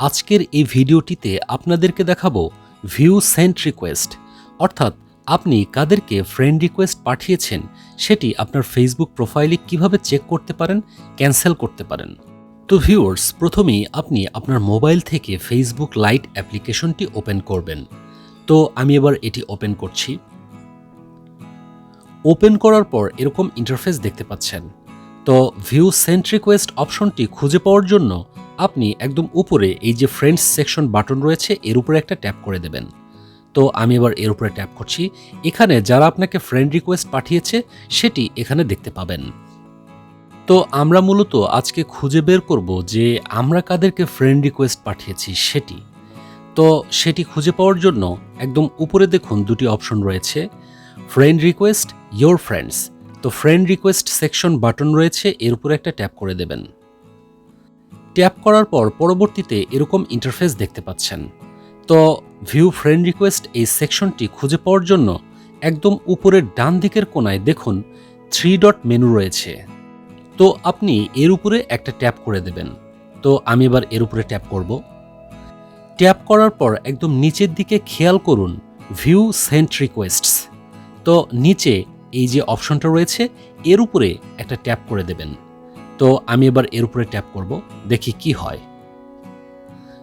আজকের এই ভিডিওটিতে আপনাদেরকে দেখাবো ভিউ সেন্ট রিকোয়েস্ট অর্থাৎ আপনি কাদেরকে ফ্রেন্ড রিকোয়েস্ট পাঠিয়েছেন, সেটি আপনার ফেসবুক প্রোফাইলে কীভাবে চেক করতে পারেন ক্যান্সেল করতে পারেন। তো ভিউয়ার্স প্রথমেই আপনি আপনার মোবাইল থেকে ফেসবুক লাইট অ্যাপ্লিকেশনটি ওপেন করবেন। তো আমি এবার এটি ওপেন করছি। ওপেন করার পর এরকম ইন্টারফেস দেখতে পাচ্ছেন। তো ভিউ সেন্ট রিকোয়েস্ট অপশনটি খুঁজে পাওয়ার জন্য আপনি একদম উপরে এই যে ফ্রেন্ডস সেকশন বাটন রয়েছে, এর উপরে একটা ট্যাপ করে দেবেন। তো আমি এবার এর উপরে ট্যাপ করছি। এখানে যারা আপনাকে ফ্রেন্ড রিকোয়েস্ট পাঠিয়েছে, সেটি এখানে দেখতে পাবেন। তো আমরা মূলত আজকে খুঁজে বের করব যে আমরা কাদেরকে ফ্রেন্ড রিকোয়েস্ট পাঠিয়েছি, সেটি। তো সেটি খুঁজে পাওয়ার জন্য একদম উপরে দেখুন দুটি অপশন রয়েছে। ফ্রেন্ড রিকোয়েস্ট ইয়োর ফ্রেন্ডস তো ফ্রেন্ড রিকোয়েস্ট সেকশন বাটন রয়েছে, এর উপরে একটা ট্যাপ করে দেবেন। ট্যাপ করার পর পরবর্তীতে এরকম ইন্টারফেস দেখতে পাচ্ছেন। তো ভিউ ফ্রেন্ড রিকোয়েস্ট এই সেকশনটি খুঁজে পাওয়ার জন্য একদম উপরের ডান দিকের কোনায় দেখুন থ্রি ডট মেনু রয়েছে। তো আপনি এর উপরে একটা ট্যাপ করে দেবেন। তো আমি এবার এর উপরে ট্যাপ করব। ট্যাপ করার পর একদম নিচের দিকে খেয়াল করুন ভিউ সেন্ট রিকোয়েস্টস তো নিচে এই যে অপশনটা রয়েছে, এর উপরে একটা ট্যাপ করে দেবেন। তো আমি এবার এর উপরে ট্যাপ করব, দেখি কি হয়।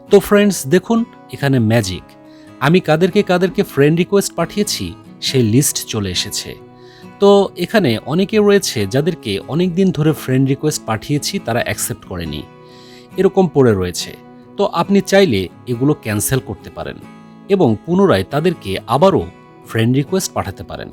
তো ফ্রেন্ডস দেখুন, এখানে ম্যাজিক আমি কাদেরকে কাদেরকে ফ্রেন্ড রিকোয়েস্ট পাঠিয়েছি, সেই লিস্ট চলে এসেছে। তো এখানে অনেকে রয়েছে যাদেরকে অনেক দিন ধরে ফ্রেন্ড রিকোয়েস্ট পাঠিয়েছি, তারা অ্যাকসেপ্ট করেনি। এরকম পড়ে রয়েছে। তো আপনি চাইলে এগুলো ক্যান্সেল করতে পারেন এবং পুনরায় তাদেরকে আবারও ফ্রেন্ড রিকোয়েস্ট পাঠাতে পারেন।